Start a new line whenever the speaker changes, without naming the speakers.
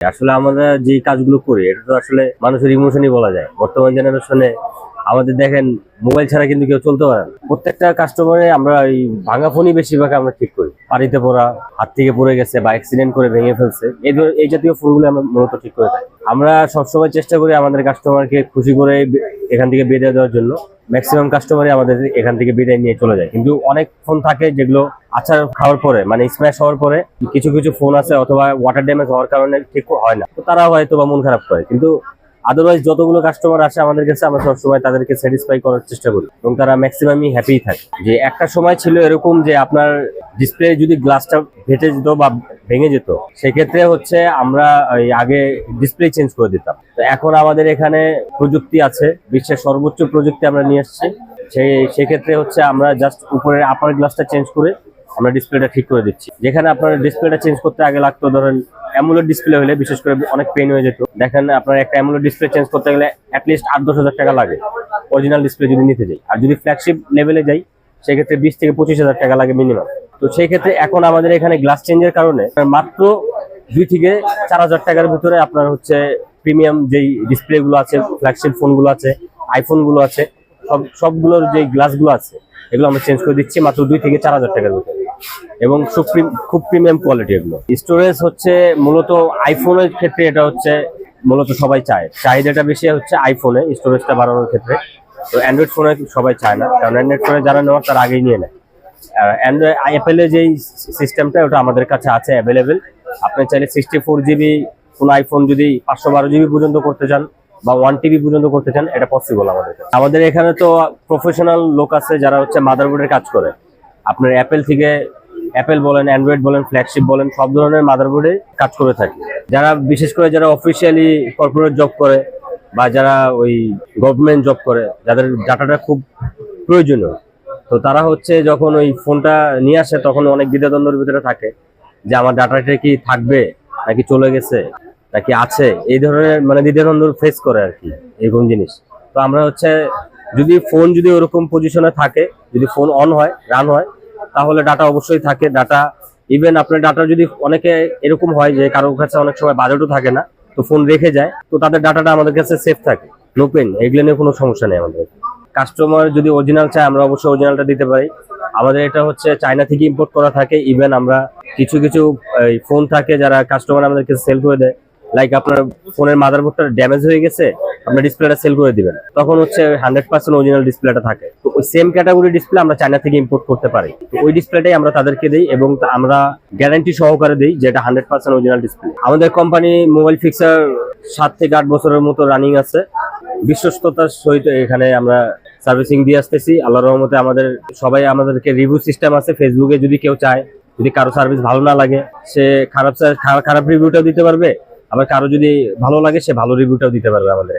আসলে আমরা যে কাজগুলো করি এটা তো আসলে মানুষের ইমোশনই বলা যায়। বর্তমান জেনারেশনে আমাদের দেখেন, মোবাইল ছাড়া কিন্তু কেউ চলতে পারে না। প্রত্যেকটা কাস্টমারে আমরা এই ভাঙা ফোনই বেশিরভাগ আমরা ঠিক করি। পানিতে পড়া, হাত থেকে পড়ে গেছে বা অ্যাক্সিডেন্ট করে ভেঙে ফেলছে, এই এই জাতীয় ফোনগুলো আমরা মূলত ঠিক করে থাকি। আমরা সবসময় চেষ্টা করি আমাদের কাস্টমারকে খুশি করে এখান থেকে বিদায় দেওয়ার জন্য। ম্যাক্সিমাম কাস্টমারই আমাদের এখান থেকে বিদায় নিয়ে চলে যায়। কিন্তু অনেক ফোন থাকে যেগুলো আচার খাওয়ার পরে মানে স্ম্যাশ হওয়ার পরে কিছু কিছু ফোন আছে অথবা ওয়াটার ড্যামেজ হওয়ার কারণে ঠিক হয় না। তো তারা হয়তো বা মন খারাপ করে। কিন্তু আদারওয়াইজ যতগুলো কাস্টমার আসে আমাদের কাছে, আমরা সবসময় তাদেরকে স্যাটিসফাই করার চেষ্টা করি। এবং তারা ম্যাক্সিমামই হ্যাপি থাকে। যে একটা সময় ছিল এরকম যে আপনার ডিসপ্লে যদি গ্লাসটা ফেটে যেত বা ভেঙে যেত, সেক্ষেত্রে হচ্ছে আমরা আগে ডিসপ্লে চেঞ্জ করে দিতাম। তো এখন আমাদের এখানে প্রযুক্তি আছে, বিশ্বের সর্বোচ্চ প্রযুক্তি আমরা নিয়ে এসেছি। সেই, সেক্ষেত্রে হচ্ছে আমরা জাস্ট উপরের আপার গ্লাসটা চেঞ্জ করে আমরা ডিসপ্লেটা ঠিক করে দিচ্ছি। যেখানে আপনার ডিসপ্লেটা চেঞ্জ করতে আগে লাগতো, ধরেন অ্যামুলেট ডিসপ্লে হলে, বিশেষ করে অনেক পেন হয়ে যেত। দেখেন, আপনার একটা অ্যামুলেট ডিসপ্লে চেঞ্জ করতে গেলে অ্যাটলিস্ট আট, দশ হাজার টাকা লাগে। অরিজিনাল ডিসপ্লে যদি নিতে যাই। আর যদি ফ্ল্যাগশিপ লেভেলে যাই, সেক্ষেত্রে বিশ থেকে পঁচিশ হাজার টাকা লাগে মিনিমাম তো সেই ক্ষেত্রে এখন আমাদের এখানে গ্লাস চেঞ্জের কারণে, মাত্র দুই থেকে চার হাজার টাকার ভিতরে আপনার হচ্ছে প্রিমিয়াম যেই ডিসপ্লেগুলো আছে ফ্ল্যাগশিপ ফোনগুলো আছে আইফোনগুলো আছে, সব, সবগুলোর যে গ্লাসগুলো আছে, এগুলো আমরা চেঞ্জ করে দিচ্ছি মাত্র দুই থেকে চার হাজার টাকার ভিতরে। এবং সুপ্রিম, খুব প্রিমিয়াম কোয়ালিটি এগুলো। স্টোরেজ হচ্ছে মূলত আইফোনের ক্ষেত্রে এটা হচ্ছে মূলত সবাই চায়। চাহিদাটা বেশি হচ্ছে আইফোনে স্টোরেজটা বাড়ানোর ক্ষেত্রে। তো অ্যান্ড্রয়েড ফোনে সবাই চায় না, কারণ অ্যান্ড্রয়েড ফোনে যারা নেওয়ার তারা আগেই নিয়ে নেয়। অ্যান্ড্রয়েড অ্যাপেলের যেই সিস্টেমটা ওটা আমাদের কাছে আছে অ্যাভেলেবেল আপনি চাইলে সিক্সটি ফোর জিবি কোন আইফোন যদি পাঁচশো বারো জিবি পর্যন্ত করতে চান বা ওয়ান টিবি পর্যন্ত করতে চান, এটা পসিবল আমাদের আমাদের এখানে তো প্রফেশনাল লোক আছে যারা হচ্ছে মাদারবোর্ডের কাজ করে। আপনার অ্যাপেল থেকে অ্যাপেল বলেন অ্যান্ড্রয়েড বলেন ফ্ল্যাগশিপ বলেন, সব ধরনের মাদারবোর্ডে কাজ করে থাকে। যারা বিশেষ করে যারা অফিসিয়ালি কর্পোরেট জব করে বা যারা ওই গভর্নমেন্ট জব করে, যাদের ডাটাটা খুব প্রয়োজনীয়, তো তারা হচ্ছে যখন ওই ফোনটা নিয়ে আসে, তখন অনেক দ্বিধাদ্বন্দ্বের ভিতরে থাকে যে আমার ডাটাটা কি থাকবে, নাকি চলে গেছে, নাকি আছে, এই ধরনের মানে দ্বিধাদ্বন্দ্ব ফেস করে আর কি, এরকম জিনিস। তো আমরা হচ্ছে যদি ফোন যদি ওরকম পজিশনে থাকে, যদি ফোন অন হয় রান হয়, তাহলে ডাটা অবশ্যই থাকে। ডাটা ইভেন আপনার ডাটা যদি অনেকে এরকম হয় যে কারোর কাছে অনেক সময় বাজেটও থাকে না, তো ফোন রেখে যায়, তো তাদের ডাটাটা আমাদের কাছে সেফ থাকে। নো পেন এগুলো নিয়ে কোনো সমস্যা নেই আমাদের। কাস্টমার যদি অরিজিনাল চায়, আমরা অবশ্যই অরিজিনালটা দিতে পারি। আমাদের এটা হচ্ছে চায়না থেকে ইম্পোর্ট করা থাকে। ইভেন আমরা কিছু কিছু ফোন থাকে যারা কাস্টমার আমাদেরকে সেল করে দেয়। লাইক আপনার ফোনের মাদারবোর্ডটা ড্যামেজ হয়ে গেছে আপনার ডিসপ্লেটা সেল করে দিবেন। তখন হচ্ছে হান্ড্রেড পার্সেন্ট অরিজিনাল ডিসপ্লেটা থাকে। তো ওই সেম ক্যাটাগরি ডিসপ্লে আমরা চায়না থেকে ইম্পোর্ট করতে পারি। ওই ডিসপ্লেটাই আমরা তাদেরকে দিই এবং আমরা গ্যারান্টি সহকারে দিই যেটা হান্ড্রেড পার্সেন্ট অরিজিনাল ডিসপ্লে আমাদের কোম্পানি মোবাইল ফিক্সার সাত থেকে আট বছরের মতো রানিং আছে। বিশ্বস্ততার সহিত এখানে আমরা সার্ভিসিং দিয়ে আসতেছি। আল্লাহ রহমতে আমাদের সবাই আমাদেরকে রিভিউ সিস্টেম আছে। ফেসবুকে যদি কেউ চায়, যদি কারও সার্ভিস ভালো না লাগে, সে খারাপ খারাপ রিভিউটাও দিতে পারবে। আবার কারও যদি ভালো লাগে সে ভালো রিভিউটাও দিতে পারবে আমাদের।